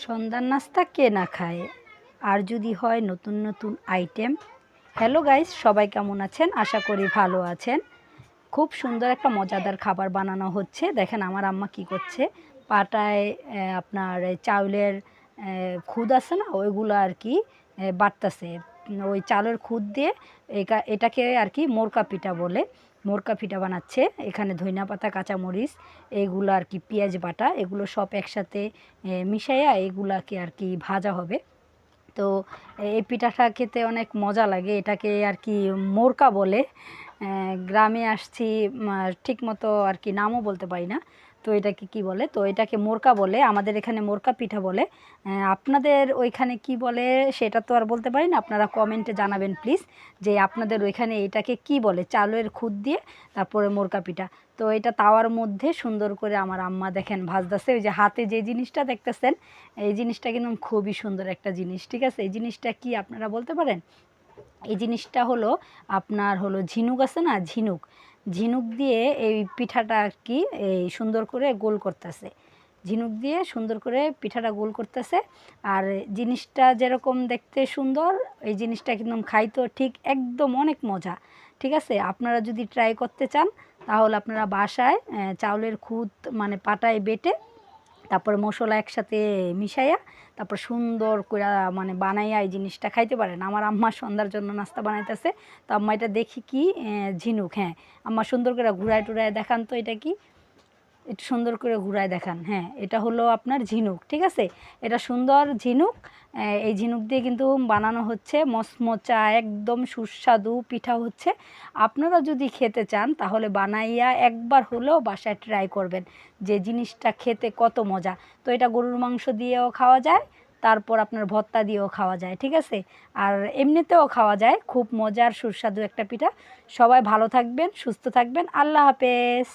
সন্ধ্যার নাস্তা কে না খায়? আর যদি হয় নতুন নতুন আইটেম হ্যালো গাইস সবাই কেমন আছেন? আশা করি ভালো আছেন। খুব সুন্দর একটা মজাদার খাবার বানানো হচ্ছে। দেখেন আমার আম্মা কি করছে? পাটায় আপনার চাউলের খুদ আছে না? ওইগুলো আর কি বাটতাছে। ওই চালের খুদ দিয়ে এটাকে আর কি মোরকা পিঠা বলে। মোরকা পিঠা বানাচ্ছে। এখানে ধইনা পাতা, কাঁচামরিচ এইগুলো আর কি পেঁয়াজ বাটা, এগুলো সব একসাথে মিশাইয়া এগুলাকে আর কি ভাজা হবে। তো এই পিঠাটা খেতে অনেক মজা লাগে। এটাকে আর কি মোরকা বলে। গ্রামে আসছি ঠিক মতো আর কি নামও বলতে পারি না। তো এটাকে কি বলে? তো এটাকে মোরকা বলে, আমাদের এখানে মোরকা পিঠা বলে। আপনাদের ওইখানে কি বলে সেটা তো আর বলতে পারি না, আপনারা কমেন্টে জানাবেন প্লিজ যে আপনাদের ওইখানে এটাকে কি বলে? চালের খুদ দিয়ে তারপরে মোরকা পিঠা। তো এটা তাওয়ার মধ্যে সুন্দর করে আমার আম্মা দেখেন ভাজদাসে ওই যে হাতে যে জিনিসটা দেখতেছেন, এই জিনিসটা কিন্তু খুবই সুন্দর একটা জিনিস, ঠিক আছে? এই জিনিসটা কি আপনারা বলতে পারেন? এই জিনিসটা হলো আপনার হলো ঝিনুক আছে না? ঝিনুক। ঝিনুক দিয়ে এই পিঠাটা আর কি এই সুন্দর করে গোল করতেছে। ঝিনুক দিয়ে সুন্দর করে পিঠাটা গোল করতেছে। আর জিনিসটা যেরকম দেখতে সুন্দর, এই জিনিসটা কিন্তু খাইতো ঠিক একদম অনেক মজা। ঠিক আছে? আপনারা যদি ট্রাই করতে চান, তাহলে আপনারা বাসায় চাউলের খুদ মানে পাটায় বেটে তারপর মশলা একসাথে মিশাইয়া তারপর সুন্দর করে মানে বানাইয়া এই জিনিসটা খাইতে পারেন। আমার আম্মা সন্ধ্যার জন্য নাস্তা বানাইতেছে। তো আম্মা এটা দেখি কি ঝিনুক হ্যাঁ। আম্মা সুন্দর করে ঘুরায় টুরায় দেখান তো এটা কি। একটু সুন্দর করে ঘুরায় দেখান। হ্যাঁ এটা হলো আপনার ঝিনুক, ঠিক আছে? এটা সুন্দর ঝিনুক। এই ঝিনুক দিয়ে কিন্তু বানানো হচ্ছে মচমচা একদম সুস্বাদু পিঠা হচ্ছে। আপনারা যদি খেতে চান, তাহলে বানাইয়া একবার হলেও বাসায় ট্রাই করবেন যে জিনিসটা খেতে কত মজা। তো এটা গরুর মাংস দিয়েও খাওয়া যায়, তারপর আপনার ভত্তা দিয়েও খাওয়া যায়, ঠিক আছে? আর এমনিতেও খাওয়া যায়, খুব মজার সুস্বাদু একটা পিঠা। সবাই ভালো থাকবেন, সুস্থ থাকবেন। আল্লাহ হাফেজ।